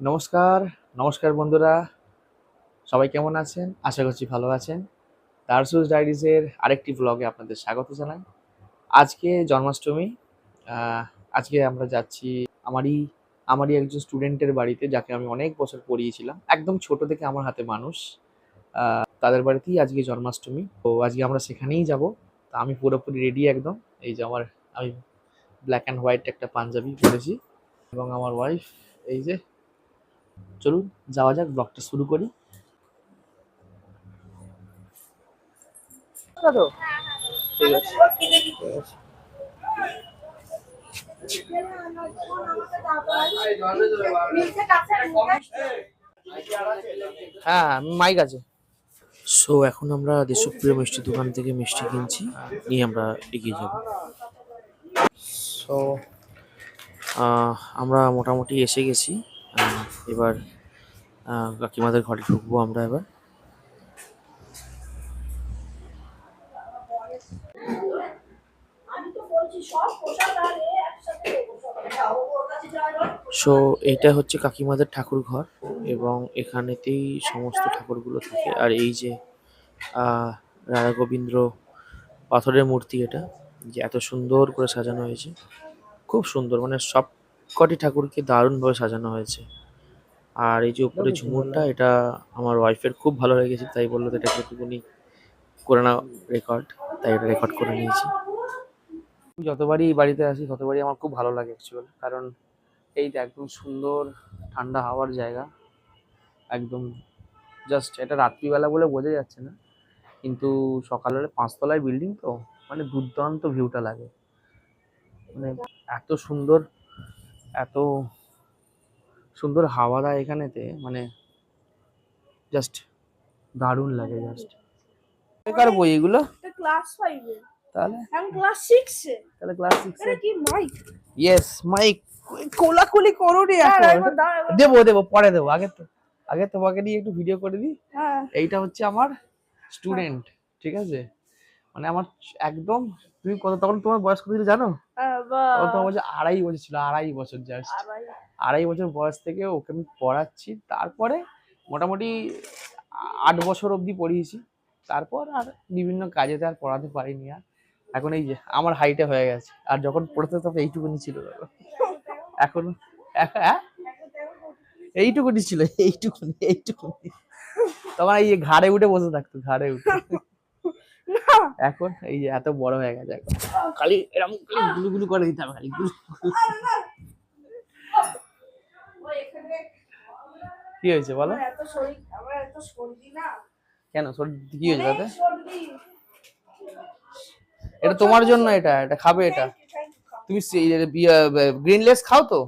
নমস্কার নমস্কার বন্ধুরা। সবাই কেমন আছেন? আশা করছি ভালো আছেন। দারসুস ডায়েরিজের আরেকটি ব্লগে আপনাদের স্বাগত জানাই। আজকে জন্মাষ্টমী আজকে আমরা যাচ্ছি আমারই আমারই একজন স্টুডেন্টের বাড়িতে, যাকে আমি অনেক বছর পড়িয়েছিলাম। একদম ছোট থেকে আমার হাতে মানুষ। তাদের বাড়িতেই আজকে জন্মাষ্টমী। তো আজকে আমরা সেখানেই যাব। তা আমি পুরোপুরি রেডি একদম। এই যে আমার, আমি ব্ল্যাক অ্যান্ড হোয়াইট একটা পাঞ্জাবি পরেছি। এবং আমার ওয়াইফ এই যে চলুন যাওয়া যাক ব্লগটা শুরু করি। ঠিক আছে। হ্যাঁ মাইক আছে। সো এখন আমরা দেশপ্রিয় মিষ্টি দোকান থেকে মিষ্টি কিনছি নিয়ে আমরা এগিয়ে যাব। সো আমরা মোটামুটি এসে গেছি। এবার কাকিমাদের ঘরে ঢুকবো আমরা এবার। সো এটা হচ্ছে কাকিমাদের ঠাকুর ঘর এবং এখানেতেই সমস্ত ঠাকুরগুলো থাকে। আর এই যে রাধা গোবিন্দ্র পাথরের মূর্তি এটা, যে এত সুন্দর করে সাজানো হয়েছে। খুব সুন্দর মানে সব কটি ঠাকুরকে দারুণভাবে সাজানো হয়েছে। আর এই যে উপরে ঝুমুরটা এটা আমার ওয়াইফের খুব ভালো লেগেছে তাই বলল তো এটাকে একটুখানি করে নাও রেকর্ড তাই এটা রেকর্ড করে নিয়েছি। যতবারই এই বাড়িতে আসি ততবারই আমার খুব ভালো লাগে অ্যাকচুয়াল কারণ এই যে একদম সুন্দর ঠান্ডা হাওয়ার জায়গা একদম জাস্ট এটা রাত্রিবেলা বলে বোঝা যাচ্ছে না কিন্তু সকালবেলা পাঁচতলায় বিল্ডিং তো মানে দুর্দান্ত ভিউটা লাগে। মানে এত সুন্দর এত সুন্দর হাওয়া দেয় এখানেতে মানে জাস্ট দারুণ লাগে জাস্ট বেকার বই এগুলো? ক্লাস ফাইভে তাহলে? এখন ক্লাস সিক্সে তাহলে ক্লাস সিক্স এটা কি মাইক ইয়েস মাইক কোলাকুলি করো রে এখন। দেবো দেবো পরে দেবো আগে তো আগে তোমাকে নিয়ে একটু ভিডিও করে দিই। হ্যাঁ। এইটা হচ্ছে আমার স্টুডেন্ট ঠিক আছে? মানে আমার একদম তুমি কত তখন তোমার বয়স কত ছিল জানো? হ্যাঁ, তোমার বলছে আড়াই বছর ছিল আড়াই বছর জাস্ট আড়াই। বছর বয়স থেকে ওকে আমি পড়াচ্ছি। তারপরে মোটামুটি আট বছর অবধি পড়িয়েছি। তারপর আর বিভিন্ন কাজেতে আর পড়াতে পারিনি আর। এখন এই যে, আমার হাইটে হয়ে গেছে। আর যখন পড়তে তখন এইটুকুনি ছিল। এখন এখ- হ্যাঁ? এইটুকুনি ছিল, এইটুকুনি এইটুকুনি। তখন এই যে ঘাড়ে উঠে বসে থাকতো, ঘাড়ে উঠে। এখন এই যে এত বড় হয়ে গেছে এখন। খালি এরকম খালি গুলু গুলু করে দিতাম খালি গুলু কি হয়েছে বলো? এত শরীর আমার এত সর্দি না। কেন? সর্দি কি হয়েছে তাতে? এটা তোমার জন্য এটা এটা খাবে এটা? তুমি গ্রিন লেস খাও তো?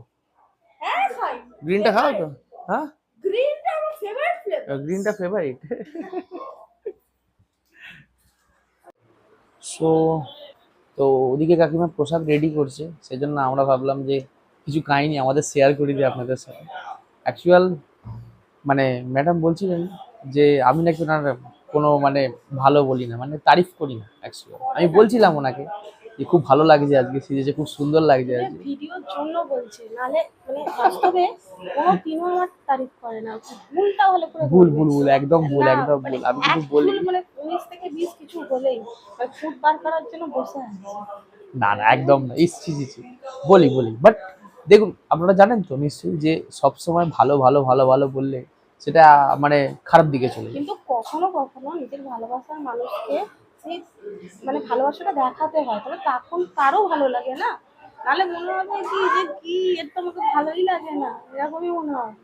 হ্যাঁ খাই। গ্রিনটা খাও তো? হ্যাঁ? গ্রিনটা আমার ফেভারিট ফ্লেভার গ্রিনটা ফেভারিট সো তো ওদিকে কাকিমা প্রসাদ রেডি করছে সেজন্য আমরা ভাবলাম যে কিছু কাহিনি আমাদের শেয়ার করে দিই আপনাদের সাথে। অ্যাকচুয়াল মানে ম্যাডাম বলছিলেন যে আমি নাকি ওনার কোনো মানে ভালো বলি না মানে তারিফ করি না অ্যাকচুয়াল আমি বলছিলাম ওনাকে যে খুব ভালো লাগছে আজকে সিরিজে খুব সুন্দর লাগছে আজকে। ভিডিওর জন্য বলছে নালে মানে বাস্তবে কোনো দিনও আমার তারিফ করে না ভুলটা হলে পুরো ভুল ভুল ভুল একদম ভুল একদম মানে ভুল আমি কিন্তু বলি মানে উনিশ থেকে বিশ কিছু বলেই মানে ফুট বার করার জন্য বসে আছে। না না একদম না ইস ছি ছি ছি। বলি বলি বাট দেখুন আপনারা জানেন তো নিশ্চয়ই যে সবসময় ভালো ভালো ভালো ভালো বললে সেটা মানে খারাপ দিকে চলে কিন্তু কখনো কখনো নিজের ভালোবাসার মানুষকে মানে ভালোবাসাটা দেখাতে হয় তবে তখন তারও ভালো লাগে না। নাহলে মনে হবে কি যে কি এর তো আমাকে ভালোই লাগে না এরকমই মনে হয়।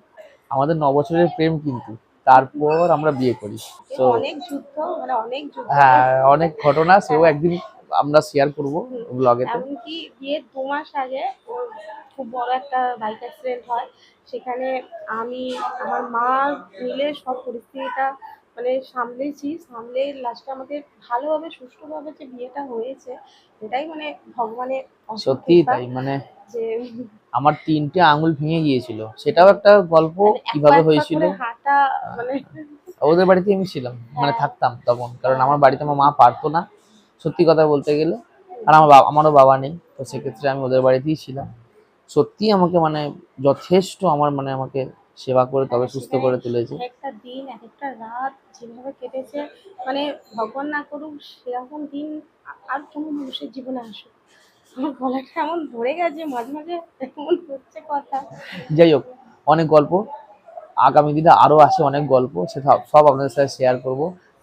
আমাদের ন বছরের প্রেম কিন্তু তারপর আমরা বিয়ে করি। তো অনেক যুদ্ধ মানে অনেক যুদ্ধ। হ্যাঁ অনেক ঘটনা সেও একদিন আমরা শেয়ার করব ব্লগে ব্লগেতে এমনকি বিয়ের দু মাস আগে ওর খুব বড় একটা বাইক অ্যাক্সিডেন্ট হয়। সেখানে আমি আমার মা মিলে সব পরিস্থিতিটা মানে সামলেছি। সামলে লাস্টে আমাদের ভালোভাবে সুষ্ঠুভাবে যে বিয়েটা হয়েছে এটাই মানে ভগবানের সত্যি তাই মানে যে আমার তিনটে আঙুল ভেঙে গিয়েছিল। সেটাও একটা গল্প মানে কীভাবে হয়েছিল? হাঁটা মানে ওদের বাড়িতে আমি ছিলাম মানে হ্যাঁ। থাকতাম তখন। কারণ আমার বাড়িতে আমার মা পারতো না। সত্যি কথা বলতে গেলে আর আমার বাবা আমারও বাবা নেই তো সেক্ষেত্রে আমি ওদের বাড়িতেই ছিলাম। সত্যি আমাকে মানে যথেষ্ট আমার মানে আমাকে সেবা করে তবে সুস্থ করে তুলেছে। একটা দিন এক একটা রাত যেভাবে কেটেছে মানে ভগবান না করুক সেরকম দিন আর কোনো মানুষের জীবনে আসুক। আমার গলাটা এমন ধরে গেছে মাঝে মাঝে এমন হচ্ছে কথা। যাই হোক অনেক গল্প। আগামী দিনে আরও আসে অনেক গল্প সেটা সব আপনাদের সাথে শেয়ার করব।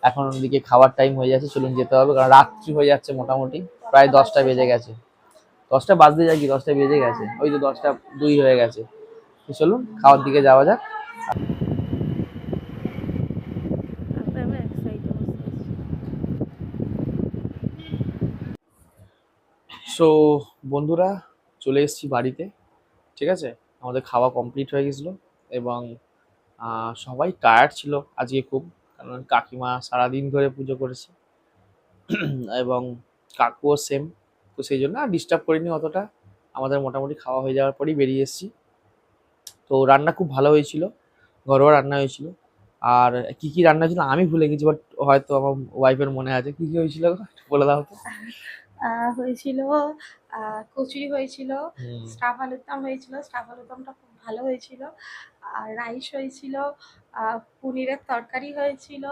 এখন ওদিকে খাওয়ার টাইম হয়ে যাচ্ছে, চলুন যেতে হবে, কারণ রাত্রি হয়ে যাচ্ছে মোটামুটি, প্রায় দশটা বেজে গেছে। দশটা বাজতে যায় কি দশটা বেজে গেছে, ওই তো দশটা দুই হয়ে গেছে। চলুন, খাওয়ার দিকে যাওয়া যাক। সো বন্ধুরা, চলে এসেছি বাড়িতে, ঠিক আছে? আমাদের খাওয়া কমপ্লিট হয়ে গেছিল এবং সবাই টায়ার্ড ছিল আজকে খুব। কারণ কাকিমা সারাদিন ধরে পুজো করেছে। এবং কাকুও সেম তো সেই জন্য আর ডিস্টার্ব করিনি অতটা। আমাদের মোটামুটি খাওয়া হয়ে যাওয়ার পরেই বেরিয়ে এসেছি। তো রান্না খুব ভালো হয়েছিল ঘরোয়া রান্না হয়েছিল। আর কি কি রান্না হয়েছিল আমি ভুলে গেছি বাট হয়তো আমার ওয়াইফের মনে আছে। কি কি হয়েছিল বলে দাও তো। হয়েছিল কচুরি হয়েছিল স্টাফ আলুর দম হয়েছিল। স্টাফ আলুর দমটা খুব ভালো হয়েছিল। আর রাইস হয়েছিল পনিরের তরকারি হয়েছিল।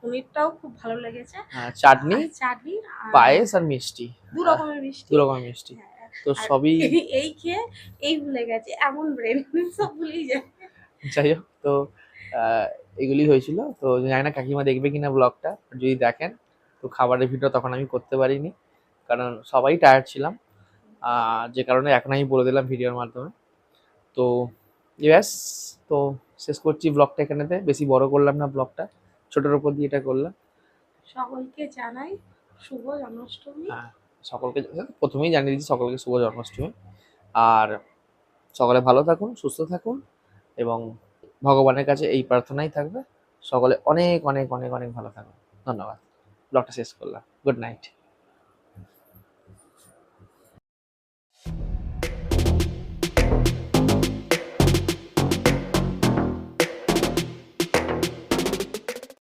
পনিরটাও খুব ভালো লেগেছে। হ্যাঁ, চাটনি? চাটনি পায়েস আর মিষ্টি। দু রকমের মিষ্টি। দু রকমের মিষ্টি। হ্যাঁ, তো সবই এই খেয়ে এই ভুলে গেছে এমন ব্রেন সব ভুলেই যায়। যাই হোক তো এগুলি হয়েছিল। তো জানি না কাকিমা দেখবে কিনা ব্লগটা যদি দেখেন তো খাবারের ভিডিও তখন আমি করতে পারিনি। কারণ সবাই টায়ার্ড ছিলাম। যে কারণে এখন আমি বলে দিলাম ভিডিওর মাধ্যমে। তো ব্যাস তো শেষ করছি ব্লগটা এখানেতে। বেশি বড় করলাম না ব্লগটা ছোটোর উপর দিয়ে এটা করলাম। সকলকে জানাই শুভ জন্মাষ্টমী। হ্যাঁ সকলকে প্রথমেই জানিয়ে দিচ্ছি সকলকে শুভ জন্মাষ্টমী। আর সকলে ভালো থাকুন সুস্থ থাকুন এবং ভগবানের কাছে এই প্রার্থনাই থাকবে। সকলে অনেক অনেক অনেক অনেক ভালো থাকুন। ধন্যবাদ। ব্লগটা শেষ করলাম। Good night.